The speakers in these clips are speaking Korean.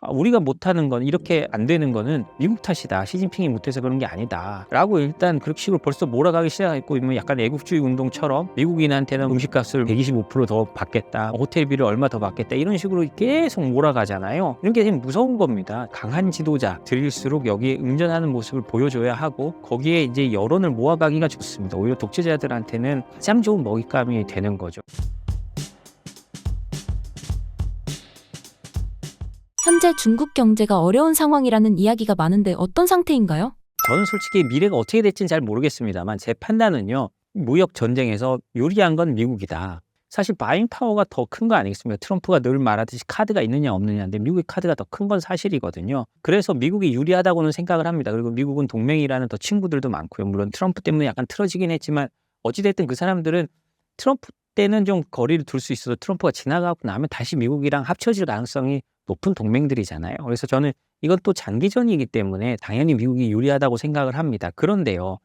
아, 우리가 못하는 건 이렇게 안 되는 거는 미국 탓이다. 시진핑이 못해서 그런 게 아니다.라고 일단 그렇게 식으로 벌써 몰아가기 시작했고 약간 애국주의 운동처럼 미국인한테는 음식값을 125%더 받겠다. 호텔비를 얼마 더 받겠다. 이런 식으로 계속 몰아가잖아요. 이런 게 되게 무서운 겁니다. 강한 지도자 들일수록 여기에 응전하는 모습을 보여줘야 하고 거기에 이제 여론을 모아가기가 좋습니다. 오히려 독재자들한테는 가장 좋은 먹잇감이 되는 거죠. 현재 중국 경제가 어려운 상황이라는 이야기가 많은데 어떤 상태인가요? 저는 솔직히 미래가 어떻게 될지는 잘 모르겠습니다만 제 판단은요. 무역 전쟁에서 유리한 건 미국이다. 사실 바잉 파워가 더 큰 거 아니겠습니까? 트럼프가 늘 말하듯이 카드가 있느냐 없느냐인데 미국의 카드가 더 큰 건 사실이거든요. 그래서 미국이 유리하다고는 생각을 합니다. 그리고 미국은 동맹이라는 더 친구들도 많고요. 물론 트럼프 때문에 약간 틀어지긴 했지만 어찌됐든 그 사람들은 트럼프 때는 좀 거리를 둘 수 있어도 트럼프가 지나가고 나면 다시 미국이랑 합쳐질 가능성이 높은 동맹들이잖아요. 그래서 저는 이건 또 장기전이기 때문에 당연히 미국이 유리하다고 생각을 합니다. 그런데요,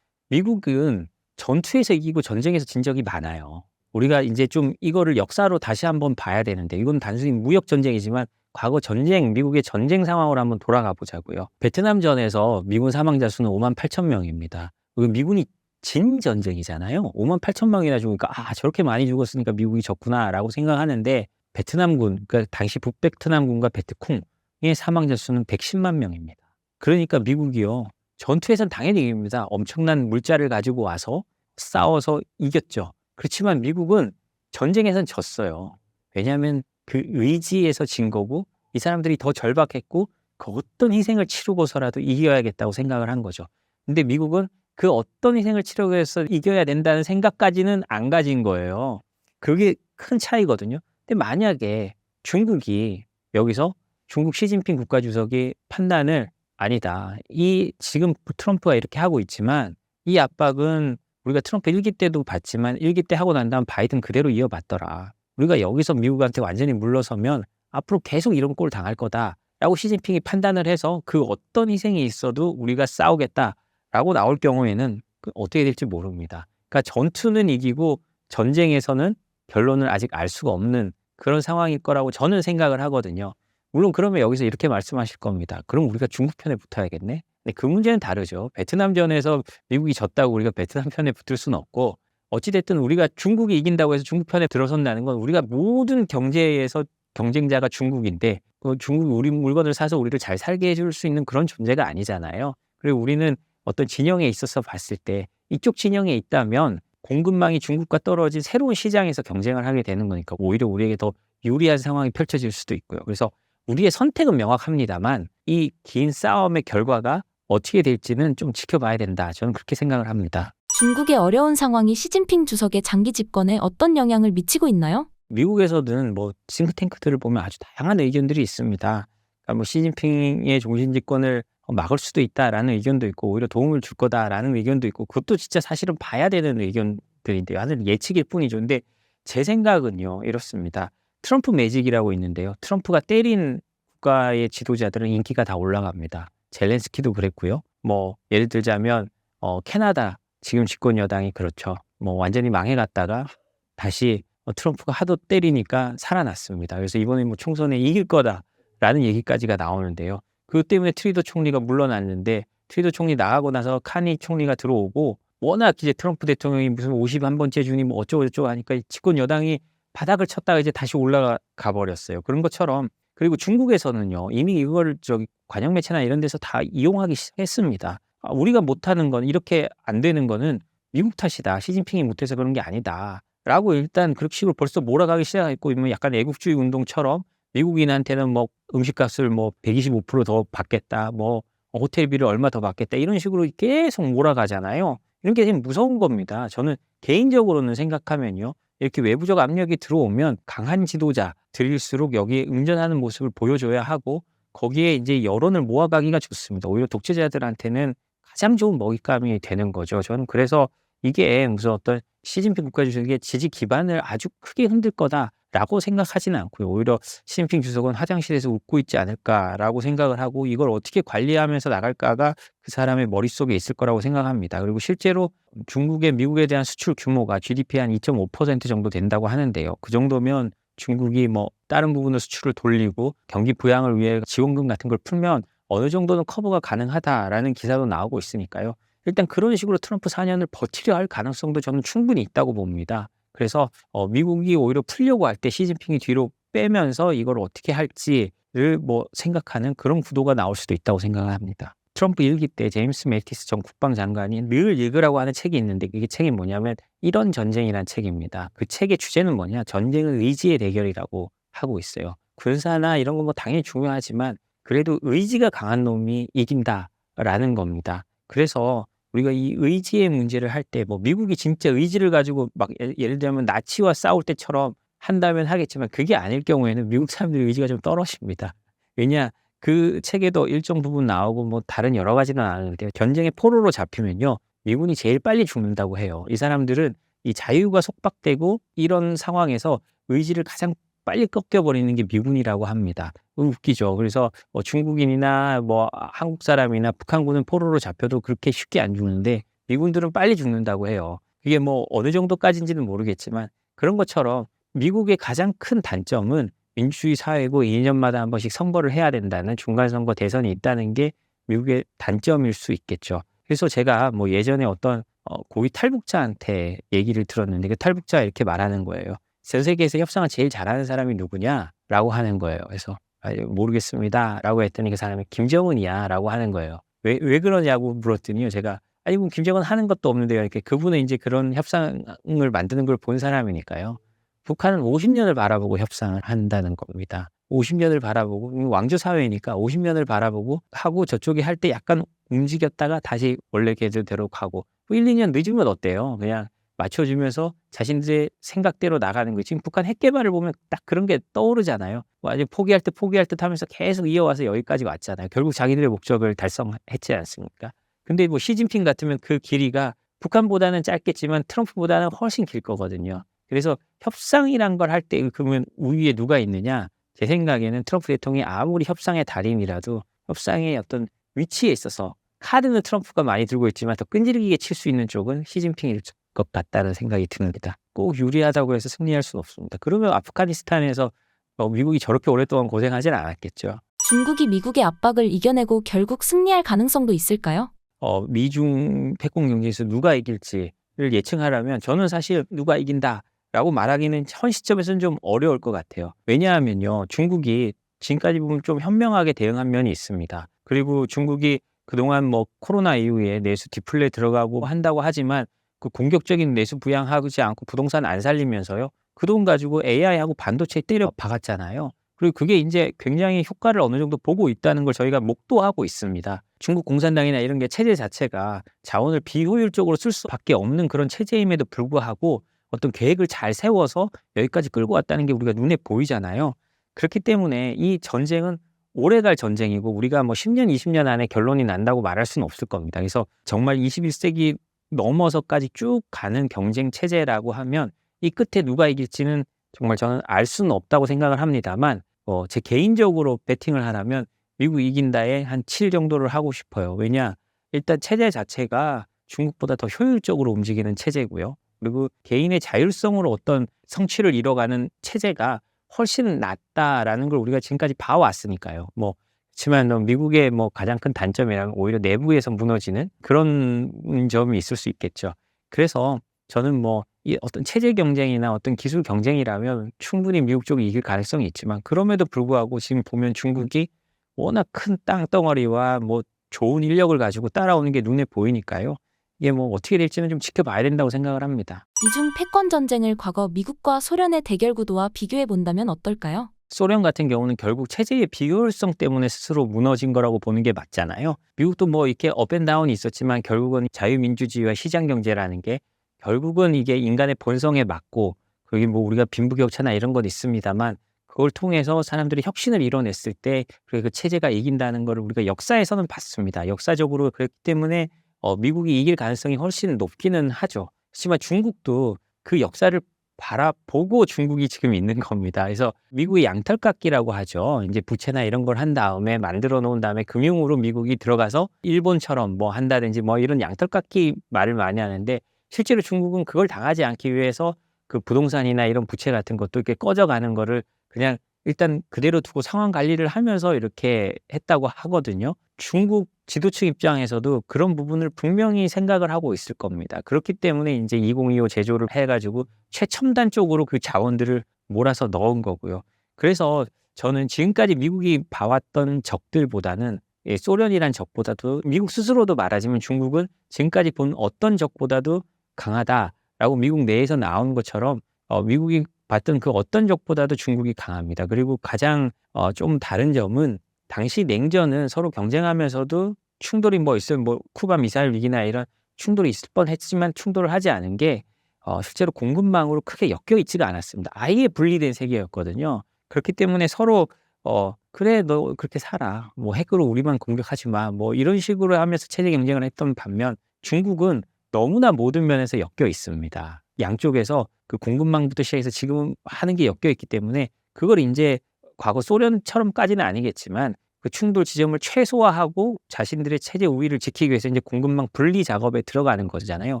미국은 전투에서 이기고 전쟁에서 진 적이 많아요. 우리가 이제 좀 이거를 역사로 다시 한번 봐야 되는데 이건 단순히 무역 전쟁이지만 과거 전쟁, 미국의 전쟁 상황으로 한번 돌아가 보자고요. 베트남 전에서 미군 사망자 수는 5만 8천 명입니다. 미군이 진 전쟁이잖아요. 5만 8천 명이나 죽으니까 아 저렇게 많이 죽었으니까 미국이 졌구나라고 생각하는데 베트남군, 그러니까 당시 북베트남군과 베트콩의 사망자 수는 110만 명입니다. 그러니까 미국이요. 전투에선 당연히 이깁니다. 엄청난 물자를 가지고 와서 싸워서 이겼죠. 그렇지만 미국은 전쟁에선 졌어요. 왜냐하면 그 의지에서 진 거고 이 사람들이 더 절박했고 그 어떤 희생을 치르고서라도 이겨야겠다고 생각을 한 거죠. 근데 미국은 그 어떤 희생을 치르고서 이겨야 된다는 생각까지는 안 가진 거예요. 그게 큰 차이거든요. 근데 만약에 중국이 여기서 중국 시진핑 국가주석이 판단을 아니다. 이 지금 트럼프가 이렇게 하고 있지만 이 압박은 우리가 트럼프 일기 때도 봤지만 일기 때 하고 난 다음 바이든 그대로 이어봤더라. 우리가 여기서 미국한테 완전히 물러서면 앞으로 계속 이런 꼴 당할 거다라고 시진핑이 판단을 해서 그 어떤 희생이 있어도 우리가 싸우겠다라고 나올 경우에는 그 어떻게 될지 모릅니다. 그러니까 전투는 이기고 전쟁에서는 결론을 아직 알 수가 없는 그런 상황일 거라고 저는 생각을 하거든요. 물론 그러면 여기서 이렇게 말씀하실 겁니다. 그럼 우리가 중국 편에 붙어야겠네? 근데 그 문제는 다르죠. 베트남전에서 미국이 졌다고 우리가 베트남 편에 붙을 수는 없고 어찌됐든 우리가 중국이 이긴다고 해서 중국 편에 들어선다는 건 우리가 모든 경제에서 경쟁자가 중국인데 그 중국이 우리 물건을 사서 우리를 잘 살게 해줄 수 있는 그런 존재가 아니잖아요. 그리고 우리는 어떤 진영에 있어서 봤을 때 이쪽 진영에 있다면 공급망이 중국과 떨어진 새로운 시장에서 경쟁을 하게 되는 거니까 오히려 우리에게 더 유리한 상황이 펼쳐질 수도 있고요. 그래서 우리의 선택은 명확합니다만 이 긴 싸움의 결과가 어떻게 될지는 좀 지켜봐야 된다. 저는 그렇게 생각을 합니다. 중국의 어려운 상황이 시진핑 주석의 장기 집권에 어떤 영향을 미치고 있나요? 미국에서는 뭐 싱크탱크들을 보면 아주 다양한 의견들이 있습니다. 그러니까 뭐 시진핑의 종신 집권을 막을 수도 있다라는 의견도 있고 오히려 도움을 줄 거다라는 의견도 있고 그것도 진짜 사실은 봐야 되는 의견들인데요. 하늘 예측일 뿐이죠. 근데 제 생각은요 이렇습니다. 트럼프 매직이라고 있는데요. 트럼프가 때린 국가의 지도자들은 인기가 다 올라갑니다. 젤렌스키도 그랬고요. 뭐 예를 들자면 어, 캐나다 지금 집권 여당이 그렇죠. 뭐 완전히 망해갔다가 다시 어, 트럼프가 하도 때리니까 살아났습니다. 그래서 이번에 뭐 총선에 이길 거다라는 얘기까지가 나오는데요. 그 때문에 트리더 총리가 물러났는데 트리더 총리 나가고 나서 카니 총리가 들어오고 워낙 이제 트럼프 대통령이 무슨 51번째 주니 뭐 어쩌고 저쩌고 하니까 집권 여당이 바닥을 쳤다가 이제 다시 올라가 버렸어요. 그런 것처럼 그리고 중국에서는요 이미 이걸 저기 관영 매체나 이런 데서 다 이용하기 시작했습니다. 아, 우리가 못하는 건 이렇게 안 되는 거는 미국 탓이다. 시진핑이 못해서 그런 게 아니다. 라고 일단 그렇게 식으로 벌써 몰아가기 시작했고 약간 애국주의 운동처럼 미국인한테는 뭐 음식값을 뭐 125%더 받겠다. 뭐 호텔비를 얼마 더 받겠다. 이런 식으로 계속 몰아가잖아요. 이런 게 되게 무서운 겁니다. 저는 개인적으로는 생각하면요. 이렇게 외부적 압력이 들어오면 강한 지도자 들일수록 여기에 응전하는 모습을 보여줘야 하고 거기에 이제 여론을 모아가기가 좋습니다. 오히려 독재자들한테는 가장 좋은 먹잇감이 되는 거죠. 저는 그래서 이게 무슨 어떤 시진핑 국가주석의 지지 기반을 아주 크게 흔들 거다 라고 생각하지는 않고요. 오히려 시진핑 주석은 화장실에서 웃고 있지 않을까라고 생각을 하고 이걸 어떻게 관리하면서 나갈까가 그 사람의 머릿속에 있을 거라고 생각합니다. 그리고 실제로 중국의 미국에 대한 수출 규모가 GDP 한 2.5% 정도 된다고 하는데요. 그 정도면 중국이 뭐 다른 부분의 수출을 돌리고 경기 부양을 위해 지원금 같은 걸 풀면 어느 정도는 커버가 가능하다라는 기사도 나오고 있으니까요. 일단 그런 식으로 트럼프 4년을 버티려 할 가능성도 저는 충분히 있다고 봅니다. 그래서 어, 미국이 오히려 풀려고 할 때 시진핑이 뒤로 빼면서 이걸 어떻게 할지를 뭐 생각하는 그런 구도가 나올 수도 있다고 생각을 합니다. 트럼프 일기 때 제임스 매티스 전 국방장관이 늘 읽으라고 하는 책이 있는데 그게 책이 뭐냐면 이런 전쟁이란 책입니다. 그 책의 주제는 뭐냐? 전쟁은 의지의 대결이라고 하고 있어요. 군사나 이런 건 뭐 당연히 중요하지만 그래도 의지가 강한 놈이 이긴다라는 겁니다. 그래서 우리가 이 의지의 문제를 할 때 뭐 미국이 진짜 의지를 가지고 막 예- 예를 들면 나치와 싸울 때처럼 한다면 하겠지만 그게 아닐 경우에는 미국 사람들의 의지가 좀 떨어집니다. 왜냐 그 책에도 일정 부분 나오고 뭐 다른 여러 가지는 나오는데 전쟁의 포로로 잡히면요 미군이 제일 빨리 죽는다고 해요. 이 사람들은 이 자유가 속박되고 이런 상황에서 의지를 가장 빨리 꺾여버리는 게 미군이라고 합니다. 웃기죠. 그래서 뭐 중국인이나 뭐 한국 사람이나 북한군은 포로로 잡혀도 그렇게 쉽게 안 죽는데 미군들은 빨리 죽는다고 해요. 그게 뭐 어느 정도까지인지는 모르겠지만 그런 것처럼 미국의 가장 큰 단점은 민주주의 사회고 2년마다 한 번씩 선거를 해야 된다는 중간 선거 대선이 있다는 게 미국의 단점일 수 있겠죠. 그래서 제가 뭐 예전에 어떤 어, 고위 탈북자한테 얘기를 들었는데 그 탈북자가 이렇게 말하는 거예요. 전 세계에서 협상을 제일 잘하는 사람이 누구냐라고 하는 거예요. 그래서 아, 모르겠습니다라고 했더니 그 사람이 김정은이야라고 하는 거예요. 왜 왜 그러냐고 물었더니요. 제가 아니 뭐 김정은 하는 것도 없는데요. 이렇게 그분은 이제 그런 협상을 만드는 걸 본 사람이니까요. 북한은 50년을 바라보고 협상을 한다는 겁니다. 50년을 바라보고 왕조 사회니까 50년을 바라보고 하고 저쪽이 할 때 약간 움직였다가 다시 원래 계절대로 가고 뭐 1, 2년 늦으면 어때요? 그냥 맞춰주면서 자신들의 생각대로 나가는 거예요. 지금 북한 핵 개발을 보면 딱 그런 게 떠오르잖아요. 뭐 아직 포기할 듯 포기할 듯 하면서 계속 이어와서 여기까지 왔잖아요. 결국 자기들의 목적을 달성했지 않습니까? 근데 뭐 시진핑 같으면 그 길이가 북한보다는 짧겠지만 트럼프보다는 훨씬 길 거거든요. 그래서 협상이란 걸 할 때 그러면 우위에 누가 있느냐? 제 생각에는 트럼프 대통령이 아무리 협상의 달인이라도 협상의 어떤 위치에 있어서 카드는 트럼프가 많이 들고 있지만 더 끈질기게 칠 수 있는 쪽은 시진핑일 것 같다는 생각이 듭니다. 꼭 유리하다고 해서 승리할 수는 없습니다. 그러면 아프가니스탄에서 어, 미국이 저렇게 오랫동안 고생하진 않았겠죠. 중국이 미국의 압박을 이겨내고 결국 승리할 가능성도 있을까요? 어, 미중 패권 경쟁에서 누가 이길지를 예측하려면 저는 사실 누가 이긴다라고 말하기는 현 시점에서는 좀 어려울 것 같아요. 왜냐하면요, 중국이 지금까지 보면 좀 현명하게 대응한 면이 있습니다. 그리고 중국이 그동안 뭐 코로나 이후에 내수 디플레 들어가고 한다고 하지만 그 공격적인 내수 부양하지 않고 부동산 안 살리면서요. 그 돈 가지고 AI하고 반도체 때려 박았잖아요. 그리고 그게 이제 굉장히 효과를 어느 정도 보고 있다는 걸 저희가 목도하고 있습니다. 중국 공산당이나 이런 게 체제 자체가 자원을 비효율적으로 쓸 수밖에 없는 그런 체제임에도 불구하고 어떤 계획을 잘 세워서 여기까지 끌고 왔다는 게 우리가 눈에 보이잖아요. 그렇기 때문에 이 전쟁은 오래 갈 전쟁이고 우리가 뭐 10년, 20년 안에 결론이 난다고 말할 수는 없을 겁니다. 그래서 정말 21세기 넘어서까지 쭉 가는 경쟁 체제라고 하면 이 끝에 누가 이길지는 정말 저는 알 수는 없다고 생각을 합니다만 어, 제 개인적으로 베팅을 하라면 미국 이긴다에 한 7 정도를 하고 싶어요. 왜냐? 일단 체제 자체가 중국보다 더 효율적으로 움직이는 체제고요. 그리고 개인의 자율성으로 어떤 성취를 이뤄가는 체제가 훨씬 낫다라는 걸 우리가 지금까지 봐왔으니까요. 뭐 그렇지만 어, 미국의 뭐 가장 큰 단점이라면 오히려 내부에서 무너지는 그런 점이 있을 수 있겠죠. 그래서 저는 뭐이 어떤 체제 경쟁이나 어떤 기술 경쟁이라면 충분히 미국 쪽이 이길 가능성이 있지만 그럼에도 불구하고 지금 보면 중국이 워낙 큰 땅덩어리와 뭐 좋은 인력을 가지고 따라오는 게 눈에 보이니까요. 이게 뭐 어떻게 될지는 좀 지켜봐야 된다고 생각을 합니다. 미중 패권 전쟁을 과거 미국과 소련의 대결 구도와 비교해 본다면 어떨까요? 소련 같은 경우는 결국 체제의 비효율성 때문에 스스로 무너진 거라고 보는 게 맞잖아요. 미국도 뭐 이렇게 업앤다운이 있었지만 결국은 자유민주주의와 시장 경제라는 게 결국은 이게 인간의 본성에 맞고 그게 뭐 우리가 빈부격차나 이런 건 있습니다만 그걸 통해서 사람들이 혁신을 이뤄냈을 때 그 체제가 이긴다는 거를 우리가 역사에서는 봤습니다. 역사적으로 그렇기 때문에 어, 미국이 이길 가능성이 훨씬 높기는 하죠. 하지만 중국도 그 역사를 바라보고 중국이 지금 있는 겁니다. 그래서 미국의 양털깎기라고 하죠. 이제 부채나 이런 걸 한 다음에 만들어 놓은 다음에 금융으로 미국이 들어가서 일본처럼 뭐 한다든지 뭐 이런 양털깎기 말을 많이 하는데 실제로 중국은 그걸 당하지 않기 위해서 그 부동산이나 이런 부채 같은 것도 이렇게 꺼져가는 거를 그냥 일단 그대로 두고 상황 관리를 하면서 이렇게 했다고 하거든요. 중국 지도층 입장에서도 그런 부분을 분명히 생각을 하고 있을 겁니다. 그렇기 때문에 이제 2025 제조를 해가지고 최첨단 쪽으로 그 자원들을 몰아서 넣은 거고요. 그래서 저는 지금까지 미국이 봐왔던 적들보다는 예, 소련이란 적보다도 미국 스스로도 말하자면 중국은 지금까지 본 어떤 적보다도 강하다라고 미국 내에서 나온 것처럼 어, 미국이 봤던 그 어떤 적보다도 중국이 강합니다. 그리고 가장 어, 좀 다른 점은 당시 냉전은 서로 경쟁하면서도 충돌이 뭐 있으면 뭐 쿠바 미사일 위기나 이런 충돌이 있을 뻔했지만 충돌을 하지 않은 게 어, 실제로 공급망으로 크게 엮여 있지가 않았습니다. 아예 분리된 세계였거든요. 그렇기 때문에 서로 어 그래 너 그렇게 살아 뭐 핵으로 우리만 공격하지 마 뭐 이런 식으로 하면서 체제 경쟁을 했던 반면 중국은 너무나 모든 면에서 엮여 있습니다. 양쪽에서 그 공급망부터 시작해서 지금 하는 게 엮여 있기 때문에 그걸 이제 과거 소련처럼까지는 아니겠지만 그 충돌 지점을 최소화하고 자신들의 체제 우위를 지키기 위해서 이제 공급망 분리 작업에 들어가는 거잖아요.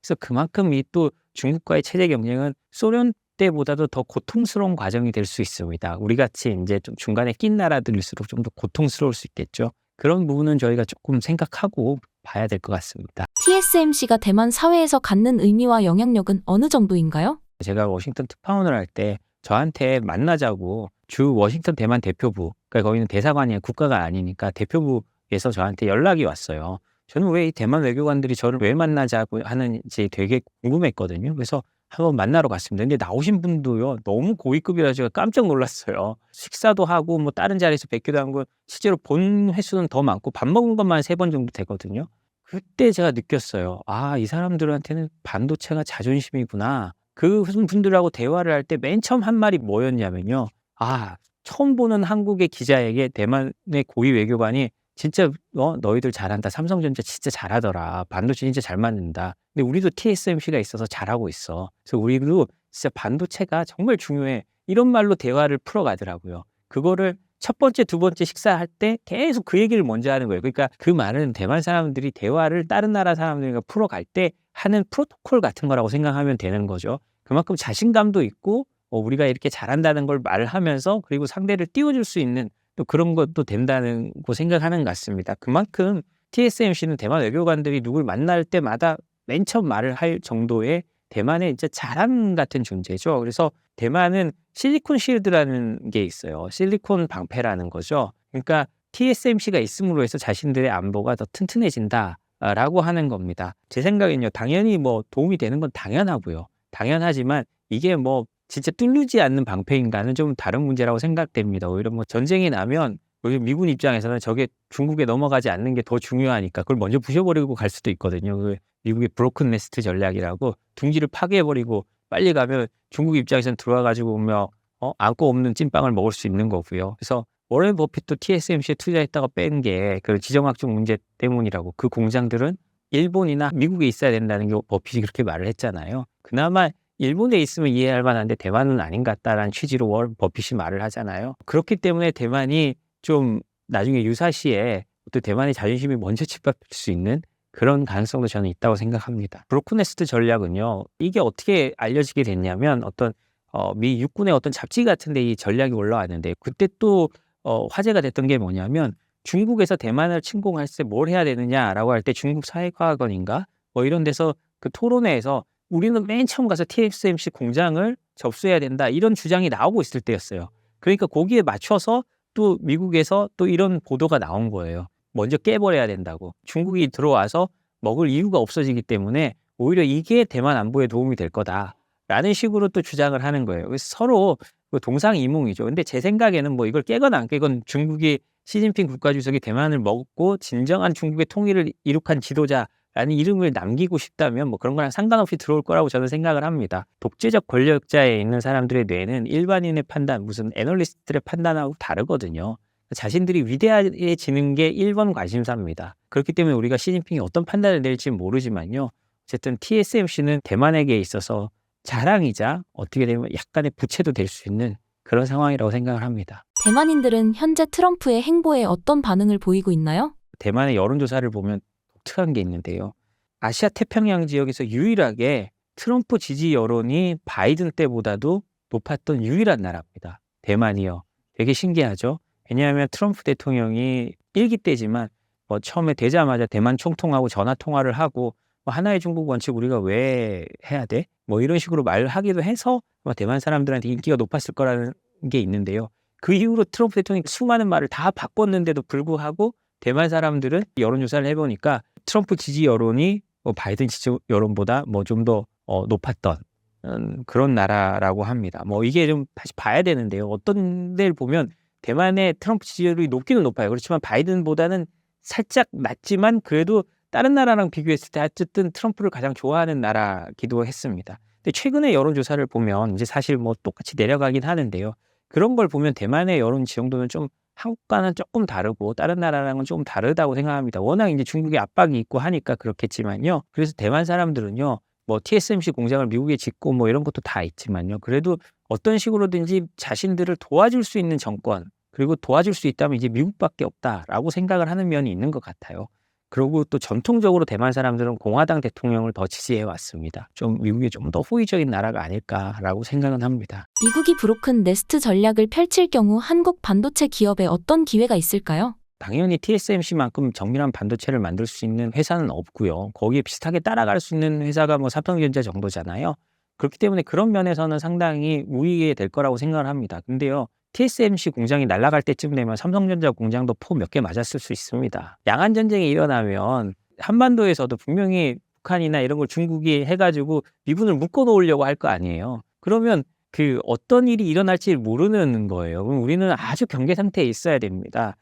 그래서 그만큼 이 또 중국과의 체제 경쟁은 소련 때보다도 더 고통스러운 과정이 될 수 있습니다. 우리 같이 이제 좀 중간에 낀 나라들일수록 좀 더 고통스러울 수 있겠죠. 그런 부분은 저희가 조금 생각하고 봐야 될 것 같습니다. TSMC가 대만 사회에서 갖는 의미와 영향력은 어느 정도인가요? 제가 워싱턴 특파원을 할 때 저한테 만나자고 주 워싱턴 대만 대표부, 그러니까 거기는 대사관이 국가가 아니니까 대표부에서 저한테 연락이 왔어요. 저는 왜 이 대만 외교관들이 저를 왜 만나자고 하는지 되게 궁금했거든요. 그래서 한번 만나러 갔습니다. 근데 나오신 분도요 너무 고위급이라 제가 깜짝 놀랐어요. 식사도 하고 뭐 다른 자리에서 뵙기도 하고 실제로 본 횟수는 더 많고 밥 먹은 것만 세 번 정도 되거든요. 그때 제가 느꼈어요. 아, 이 사람들한테는 반도체가 자존심이구나. 그 분들하고 대화를 할 때 맨 처음 한 말이 뭐였냐면요. 아, 처음 보는 한국의 기자에게 대만의 고위 외교관이 진짜 어, 너희들 잘한다. 삼성전자 진짜 잘하더라. 반도체 진짜 잘 만든다. 근데 우리도 TSMC가 있어서 잘하고 있어. 그래서 우리도 진짜 반도체가 정말 중요해. 이런 말로 대화를 풀어가더라고요. 그거를 첫 번째, 두 번째 식사할 때 계속 그 얘기를 먼저 하는 거예요. 그러니까 그 말은 대만 사람들이 대화를 다른 나라 사람들과 풀어갈 때 하는 프로토콜 같은 거라고 생각하면 되는 거죠. 그만큼 자신감도 있고 어, 우리가 이렇게 잘한다는 걸 말을 하면서 그리고 상대를 띄워줄 수 있는 또 그런 것도 된다는 거 생각하는 것 같습니다. 그만큼 TSMC는 대만 외교관들이 누굴 만날 때마다 맨 처음 말을 할 정도의 대만의 진짜 자랑 같은 존재죠. 그래서 대만은 실리콘 실드라는 게 있어요. 실리콘 방패라는 거죠. 그러니까 TSMC가 있음으로 해서 자신들의 안보가 더 튼튼해진다라고 하는 겁니다. 제 생각엔요. 당연히 뭐 도움이 되는 건 당연하고요. 당연하지만 이게 뭐 진짜 뚫리지 않는 방패인가는 좀 다른 문제라고 생각됩니다. 오히려 뭐 전쟁이 나면 우리 미군 입장에서는 저게 중국에 넘어가지 않는 게 더 중요하니까 그걸 먼저 부셔버리고 갈 수도 있거든요. 그 미국의 브로큰 네스트 전략이라고 둥지를 파괴해버리고 빨리 가면 중국 입장에서는 들어와가지고 오며 어? 안고 없는 찐빵을 먹을 수 있는 거고요. 그래서 워렌 버핏도 TSMC에 투자했다가 뺀 게 그 지정학적 문제 때문이라고 그 공장들은 일본이나 미국에 있어야 된다는 게 버핏이 그렇게 말을 했잖아요. 그나마 일본에 있으면 이해할 만한데 대만은 아닌 것 같다라는 취지로 월 버핏이 말을 하잖아요. 그렇기 때문에 대만이 좀 나중에 유사시에 또 대만의 자존심이 먼저 짓밟힐 수 있는 그런 가능성도 저는 있다고 생각합니다. 브로크네스트 전략은요, 이게 어떻게 알려지게 됐냐면 어떤 어, 미 육군의 어떤 잡지 같은데 이 전략이 올라왔는데 그때 또 어, 화제가 됐던 게 뭐냐면 중국에서 대만을 침공할 때 뭘 해야 되느냐라고 할 때 중국 사회과학원인가 뭐 이런 데서 그 토론회에서 우리는 맨 처음 가서 TSMC 공장을 접수해야 된다 이런 주장이 나오고 있을 때였어요. 그러니까 거기에 맞춰서 또 미국에서 또 이런 보도가 나온 거예요. 먼저 깨버려야 된다고. 중국이 들어와서 먹을 이유가 없어지기 때문에 오히려 이게 대만 안보에 도움이 될 거다라는 식으로 또 주장을 하는 거예요. 서로 그 동상이몽이죠. 근데 제 생각에는 뭐 이걸 깨거나 안 깨건 중국이 시진핑 국가주석이 대만을 먹고 진정한 중국의 통일을 이룩한 지도자 라는 이름을 남기고 싶다면 뭐 그런 거랑 상관없이 들어올 거라고 저는 생각을 합니다. 독재적 권력자에 있는 사람들의 뇌는 일반인의 판단, 무슨 애널리스트들의 판단하고 다르거든요. 자신들이 위대해지는 게 1번 관심사입니다. 그렇기 때문에 우리가 시진핑이 어떤 판단을 낼지 모르지만요. 어쨌든 TSMC는 대만에게 있어서 자랑이자 어떻게 되면 약간의 부채도 될 수 있는 그런 상황이라고 생각을 합니다. 대만인들은 현재 트럼프의 행보에 어떤 반응을 보이고 있나요? 대만의 여론조사를 보면 독특한 게 있는데요. 아시아 태평양 지역에서 유일하게 트럼프 지지 여론이 바이든 때보다도 높았던 유일한 나라입니다. 대만이요. 되게 신기하죠. 왜냐하면 트럼프 대통령이 일기 때지만 뭐 처음에 되자마자 대만 총통하고 전화 통화를 하고 뭐 하나의 중국 원칙 우리가 왜 해야 돼? 뭐 이런 식으로 말하기도 해서 아마 대만 사람들한테 인기가 높았을 거라는 게 있는데요. 그 이후로 트럼프 대통령이 수많은 말을 다 바꿨는데도 불구하고 대만 사람들은 여론조사를 해보니까 트럼프 지지 여론이 뭐 바이든 지지 여론보다 뭐 좀 더 어, 높았던 음, 그런 나라라고 합니다. 뭐 이게 좀 다시 봐야 되는데요. 어떤 데를 보면 대만의 트럼프 지지율이 높기는 높아요. 그렇지만 바이든보다는 살짝 낮지만 그래도 다른 나라랑 비교했을 때 어쨌든 트럼프를 가장 좋아하는 나라기도 했습니다. 근데 최근에 여론조사를 보면 이제 사실 뭐 똑같이 내려가긴 하는데요. 그런 걸 보면 대만의 여론 지형도는 좀 한국과는 조금 다르고 다른 나라랑은 좀 다르다고 생각합니다. 워낙 이제 중국의 압박이 있고 하니까 그렇겠지만요. 그래서 대만 사람들은요. 뭐 TSMC 공장을 미국에 짓고 뭐 이런 것도 다 있지만요. 그래도 어떤 식으로든지 자신들을 도와줄 수 있는 정권 그리고 도와줄 수 있다면 이제 미국밖에 없다라고 생각을 하는 면이 있는 것 같아요. 그리고 또 전통적으로 대만 사람들은 공화당 대통령을 더 지지해 왔습니다. 좀 미국이 좀 더 호의적인 나라가 아닐까라고 생각은 합니다. 미국이 브로큰 네스트 전략을 펼칠 경우 한국 반도체 기업에 어떤 기회가 있을까요? 당연히 TSMC만큼 정밀한 반도체를 만들 수 있는 회사는 없고요. 거기에 비슷하게 따라갈 수 있는 회사가 뭐 삼성전자 정도잖아요. 그렇기 때문에 그런 면에서는 상당히 우위에 될 거라고 생각을 합니다. 근데요. TSMC 공장이 날아갈 때쯤 되면 삼성전자 공장도 포 몇 개 맞았을 수 있습니다. 양안 전쟁이 일어나면 한반도에서도 분명히 북한이나 이런 걸 중국이 해가지고 미군을 묶어 놓으려고 할 거 아니에요. 그러면 그 어떤 일이 일어날지 모르는 거예요. 그럼 우리는 아주 경계 상태에 있어야 됩니다.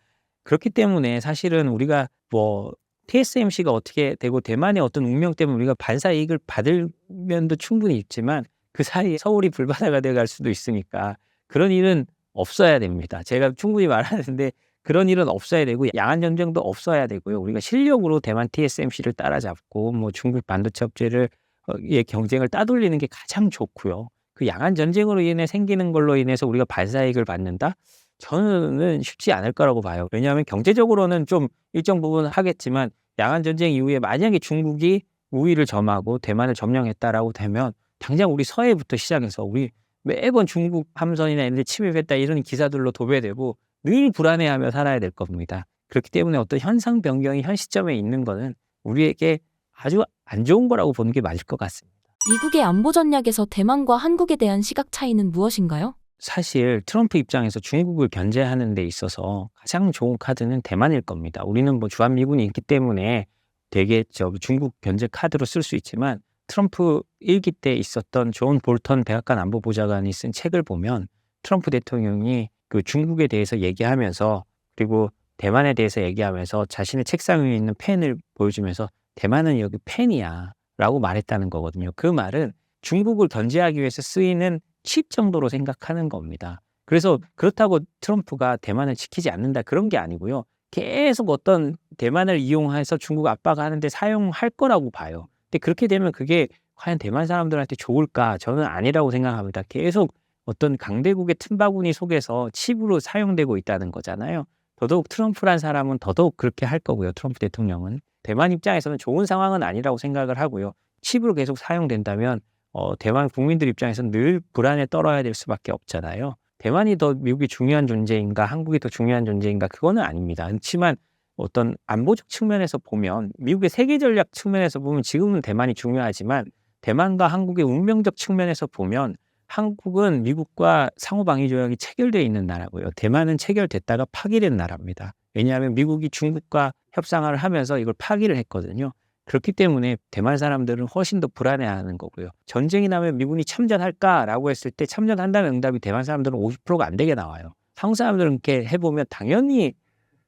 그렇기 때문에 사실은 우리가 뭐 TSMC가 어떻게 되고 대만의 어떤 운명 때문에 우리가 반사 이익을 받을 면도 충분히 있지만 그 사이에 서울이 불바다가 돼갈 수도 있으니까 그런 일은 없어야 됩니다. 제가 충분히 말하는데 그런 일은 없어야 되고 양안 전쟁도 없어야 되고요. 우리가 실력으로 대만 TSMC를 따라잡고 뭐 중국 반도체 업체를 어, 의 경쟁을 따돌리는 게 가장 좋고요. 그 양안 전쟁으로 인해 생기는 걸로 인해서 우리가 반사이익을 받는다? 저는 쉽지 않을 거라고 봐요. 왜냐하면 경제적으로는 좀 일정 부분 하겠지만 양안 전쟁 이후에 만약에 중국이 우위를 점하고 대만을 점령했다라고 되면 당장 우리 서해부터 시작해서 우리 매번 중국 함선이나 이런 데 침입했다 이런 기사들로 도배되고 늘 불안해하며 살아야 될 겁니다. 그렇기 때문에 어떤 현상 변경이 현 시점에 있는 거는 우리에게 아주 안 좋은 거라고 보는 게 맞을 것 같습니다. 미국의 안보 전략에서 대만과 한국에 대한 시각 차이는 무엇인가요? 사실 트럼프 입장에서 중국을 견제하는 데 있어서 가장 좋은 카드는 대만일 겁니다. 우리는 뭐 주한미군이 있기 때문에 되게 저 중국 견제 카드로 쓸 수 있지만 트럼프 일기 때 있었던 존 볼턴 백악관 안보보좌관이 쓴 책을 보면 트럼프 대통령이 그 중국에 대해서 얘기하면서 그리고 대만에 대해서 얘기하면서 자신의 책상 위에 있는 펜을 보여주면서 대만은 여기 펜이야 라고 말했다는 거거든요. 그 말은 중국을 견제하기 위해서 쓰이는 칩 정도로 생각하는 겁니다. 그래서 그렇다고 트럼프가 대만을 지키지 않는다 그런 게 아니고요. 계속 어떤 대만을 이용해서 중국 압박하는데 사용할 거라고 봐요. 근데 그렇게 되면 그게 과연 대만 사람들한테 좋을까? 저는 아니라고 생각합니다. 계속 어떤 강대국의 틈바구니 속에서 칩으로 사용되고 있다는 거잖아요. 더더욱 트럼프란 사람은 더더욱 그렇게 할 거고요. 트럼프 대통령은 대만 입장에서는 좋은 상황은 아니라고 생각을 하고요. 칩으로 계속 사용된다면 어, 대만 국민들 입장에서는 늘 불안에 떨어야 될 수밖에 없잖아요. 대만이 더 미국이 중요한 존재인가, 한국이 더 중요한 존재인가, 그거는 아닙니다. 그렇지만 어떤 안보적 측면에서 보면, 미국의 세계 전략 측면에서 보면 지금은 대만이 중요하지만, 대만과 한국의 운명적 측면에서 보면, 한국은 미국과 상호방위 조약이 체결되어 있는 나라고요. 대만은 체결됐다가 파기된 나라입니다. 왜냐하면 미국이 중국과 협상을 하면서 이걸 파기를 했거든요. 그렇기 때문에 대만 사람들은 훨씬 더 불안해하는 거고요. 전쟁이 나면 미군이 참전할까라고 했을 때 참전한다는 응답이 대만 사람들은 50%가 안 되게 나와요. 한국 사람들은 이렇게 해보면 당연히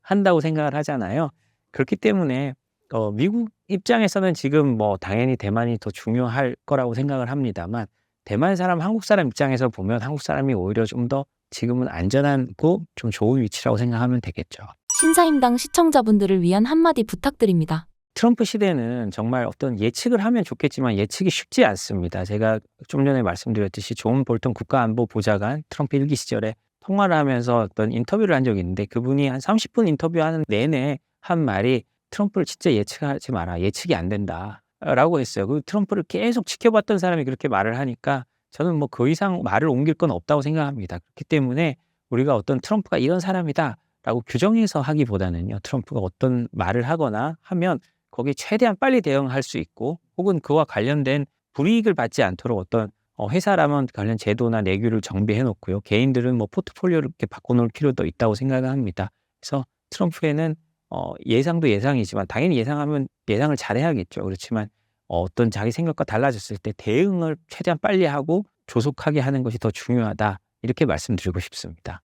한다고 생각을 하잖아요. 그렇기 때문에 어, 미국 입장에서는 지금 뭐 당연히 대만이 더 중요할 거라고 생각을 합니다만 대만 사람, 한국 사람 입장에서 보면 한국 사람이 오히려 좀 더 지금은 안전하고 좀 좋은 위치라고 생각하면 되겠죠. 신사임당 시청자분들을 위한 한마디 부탁드립니다. 트럼프 시대는 정말 어떤 예측을 하면 좋겠지만 예측이 쉽지 않습니다. 제가 좀 전에 말씀드렸듯이 존 볼턴 국가안보보좌관 트럼프 일기 시절에 통화를 하면서 어떤 인터뷰를 한 적이 있는데 그분이 한 30분 인터뷰하는 내내 한 말이 트럼프를 진짜 예측하지 마라. 예측이 안 된다. 라고 했어요. 그 트럼프를 계속 지켜봤던 사람이 그렇게 말을 하니까 저는 뭐 그 이상 말을 옮길 건 없다고 생각합니다. 그렇기 때문에 우리가 어떤 트럼프가 이런 사람이다 라고 규정해서 하기보다는요. 트럼프가 어떤 말을 하거나 하면 거기에 최대한 빨리 대응할 수 있고 혹은 그와 관련된 불이익을 받지 않도록 어떤 어, 회사라면 관련 제도나 내규를 정비해 놓고요. 개인들은 뭐 포트폴리오를 이렇게 바꿔놓을 필요도 있다고 생각을 합니다. 그래서 트럼프에는 어, 예상도 예상이지만 당연히 예상하면 예상을 잘해야겠죠. 그렇지만 어, 어떤 자기 생각과 달라졌을 때 대응을 최대한 빨리 하고 조속하게 하는 것이 더 중요하다. 이렇게 말씀드리고 싶습니다.